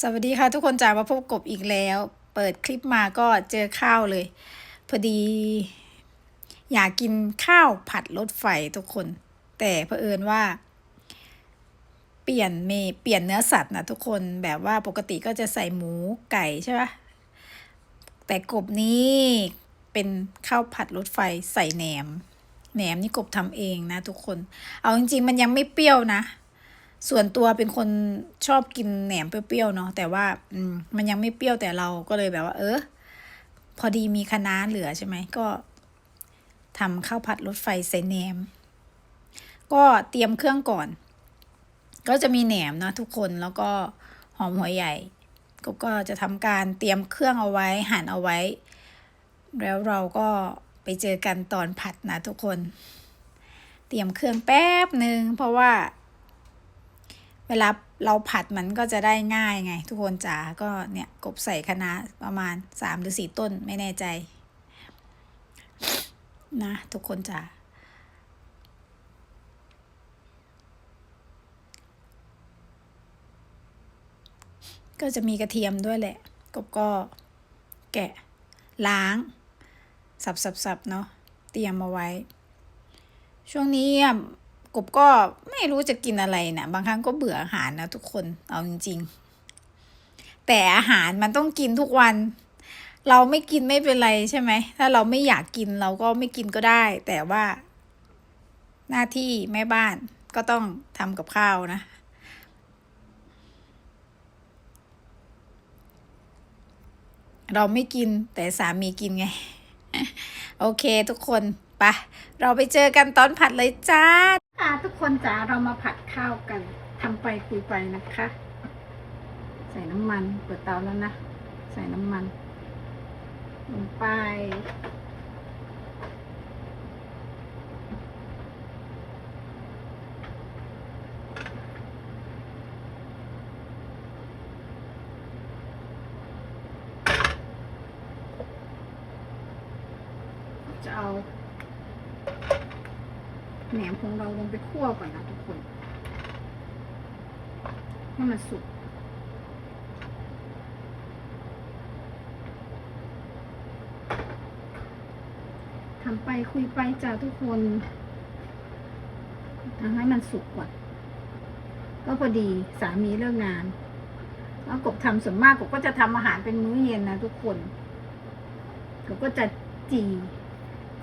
สวัสดีค่ะทุกคนจ๋ามาพบกบอีกแล้ว เปิดคลิปมาก็เจอข้าวเลย พอดี อยากกินข้าวผัดรถไฟทุกคน แต่เผอิญว่า เปลี่ยนเมเปลี่ยนเนื้อสัตว์นะทุกคนแบบว่าปกติก็จะใส่หมูไก่ใช่ปะแต่กบนี้เป็นข้าวผัดรถไฟใส่แหนมแหนมนี่กบทำเองนะทุกคน เอาจริงๆมันยังไม่เปรี้ยวนะ ส่วนตัวเป็นคนชอบกินแหนมเปรี้ยวๆเนาะแต่ว่าอืมมันยังไม่เปรี้ยวแต่เราก็เลยแบบว่า เออ พอดีมีคะน้าเหลือใช่ไหมก็ทำข้าวผัดรถไฟใส่แหนม ก็เตรียมเครื่องก่อน ก็จะมีแหนมนะทุกคนแล้วก็หอมหัวใหญ่ ก็ก็จะทำการเตรียมเครื่องเอาไว้หั่นเอาไว้ แล้วเราก็ไปเจอกันตอนผัดนะทุกคน เตรียมเครื่องแป๊บหนึ่งเพราะว่า เวลาเราผัดมันก็จะได้ง่ายไง ทุกคนจ๋าก็เนี่ยกบใส่คะน้าประมาณสามหรือสี่ต้นไม่แน่ใจ นะ ทุกคนจ๋าก็จะมีกระเทียมด้วยแหละ กบก็แกะล้าง สับสับสับเนาะเตรียมเอาไว้ ช่วงนี้ กบก็ไม่รู้จะกินอะไรนะบางครั้งก็เบื่ออาหารนะทุกคนเอาจริง ๆ แต่อาหารมันต้องกินทุกวัน เราไม่กินไม่เป็นไรใช่ไหมถ้าเราไม่อยากกินเราก็ไม่กินก็ได้ แต่ว่า หน้าที่แม่บ้านก็ต้องทำกับข้าวนะเราไม่กินแต่สามีกินไง โอเคทุกคนไปะเราไปเจอกันตอนผัดเลยจ้า อ่าทุกคนจ๋าเรามาผัดข้าวกันทำไปคุยไปนะคะ ใส่น้ำมันเปิดเตาแล้วนะ ใส่น้ำมันลงไป จะเอา แหนมของเราลงไปคั่วก่อนนะทุกคนให้มันสุกทำไปคุยไปจ้าทุกคนทำให้มันสุกก่อนก็พอดีสามีเลิกงาน แล้วกบทำส่วนมากกบก็จะทำอาหารเป็นมื้อเย็นนะทุกคนกบก็จะจี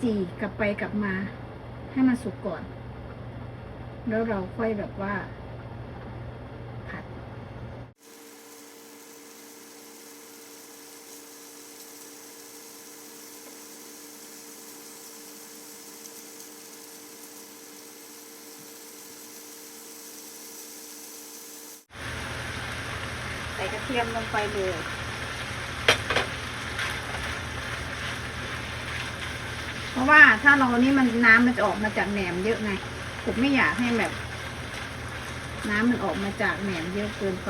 จีกลับไปกลับมา ให้มันสุกก่อน แล้วเราค่อยแบบว่าผัด ใส่กระเทียมลงไปเลย เพราะว่าถ้าเรานี่มันน้ำมันจะออกมาจากแหนมเยอะไงผมไม่อยากให้แบบ น้ำมันออกมาจากแหนมเยอะเกินไป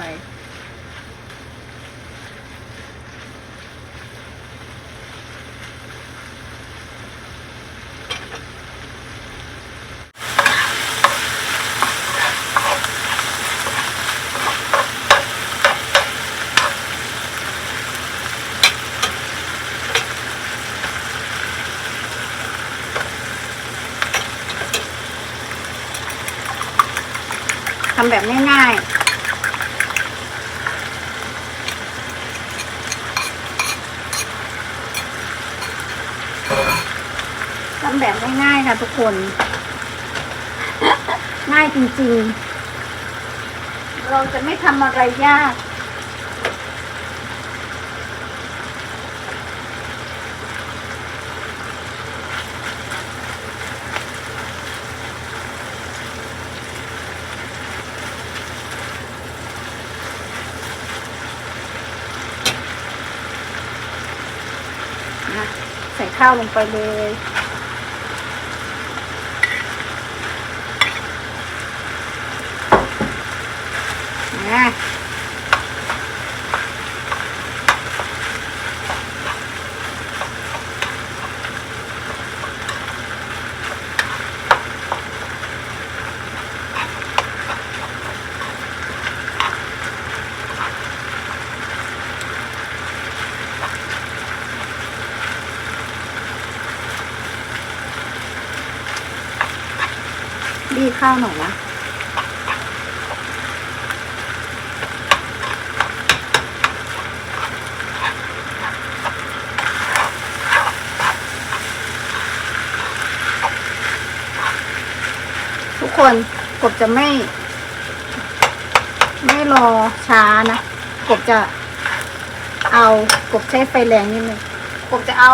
ทำแบบง่ายๆทำแบบง่ายๆค่ะทุกคน ง่ายจริงๆ เราจะไม่ทำอะไรยาก ข้าวลงไปเลยนะ บี้ข้าวหน่อยนะทุกคนกบจะไม่ ไม่รอช้านะ กบจะเอากบใช้ไฟแรงนิดนึงกบจะเอา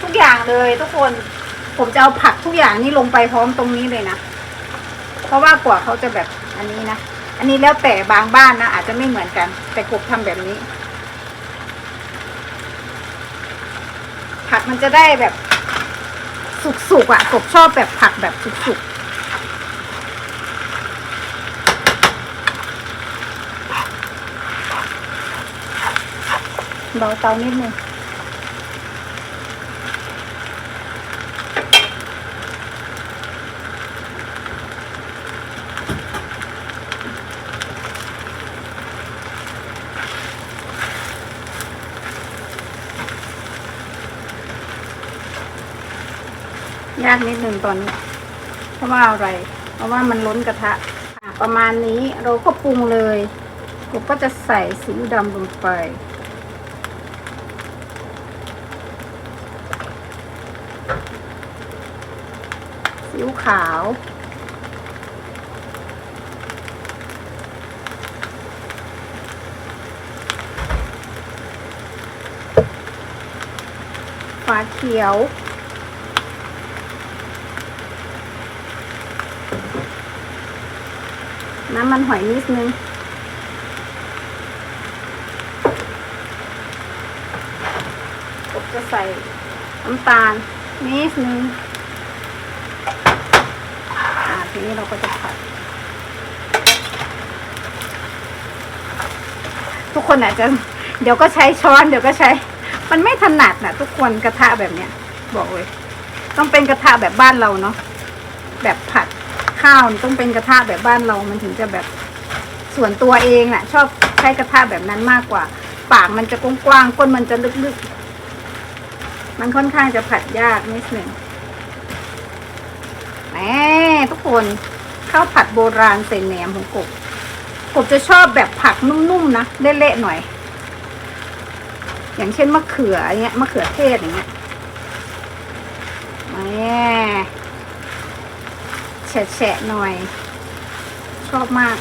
ทุกอย่างเลยทุกคน ผมจะเอาผักทุกอย่างนี่ลงไปพร้อมตรงนี้เลยนะ เพราะว่ากว่าเขาจะแบบอันนี้นะ อันนี้แล้วแต่บางบ้านนะอาจจะไม่เหมือนกัน แต่กบทำแบบนี้ ผักมันจะได้แบบสุกๆอะกบชอบแบบผักแบบสุกๆเบาเตานิดนึง ยากนิดนึงตอนนี้เพราะว่าอะไร เพราะว่ามันล้นกระทะอะประมาณนี้เราก็ปรุงเลยเราก็จะใส่ซีอิ๊วดำลงไปซีอิ๊วขาวฝาเขียว น้ำมันหอยนิดนึง ผมจะใส่น้ำตาลนิดนึง อ่าทีนี้เราก็จะผัด ทุกคนอาจจะ เดี๋ยวก็ใช้ช้อน เดี๋ยวก็ใช้ มันไม่ถนัดนะทุกคนกระทะแบบเนี้ย บอกเลย ต้องเป็นกระทะแบบบ้านเราเนาะ แบบผัด ข้าวต้องเป็นกระทะแบบบ้านเรา มันถึงจะแบบส่วนตัวเองน่ะ ชอบใช้กระทะแบบนั้นมากกว่า ปากมันจะกว้างๆก้นมันจะลึกๆ มันค่อนข้างจะผัดยากนิดหนึ่งแหมทุกคนข้าวผัดโบราณใส่แหนมของกบกบจะชอบแบบผักนุ่มๆนะเละๆหน่อย อย่างเช่นมะเขืออย่างเงี้ยมะเขือเทศอย่างเงี้ยแหม แฉะหน่อย ชอบมาก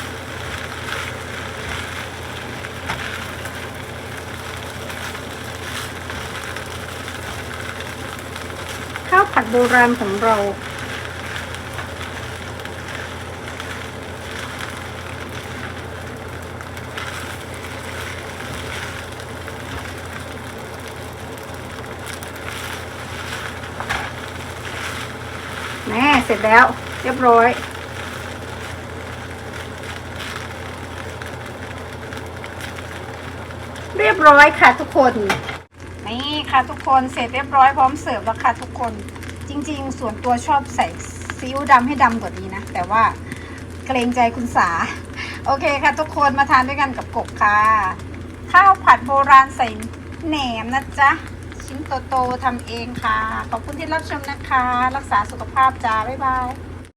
ข้าวผัดโบราณของเราแม่เสร็จแล้ว เรียบร้อย เรียบร้อยค่ะทุกคน นี่ค่ะทุกคนเสร็จเรียบร้อยพร้อมเสิร์ฟแล้วค่ะทุกคน จริง ๆ ส่วนตัวชอบใส่ซีอิ๊วดำให้ดำกว่านี้นะ แต่ว่าเกรงใจคุณสา โอเคค่ะทุกคนมาทานด้วยกันกับกบค่ะ ข้าวผัดโบราณใส่แหนมนะจ๊ะชิ้นโตๆทำเองค่ะ ขอบคุณที่รับชมนะคะ รักษาสุขภาพจ้า บ๊ายบาย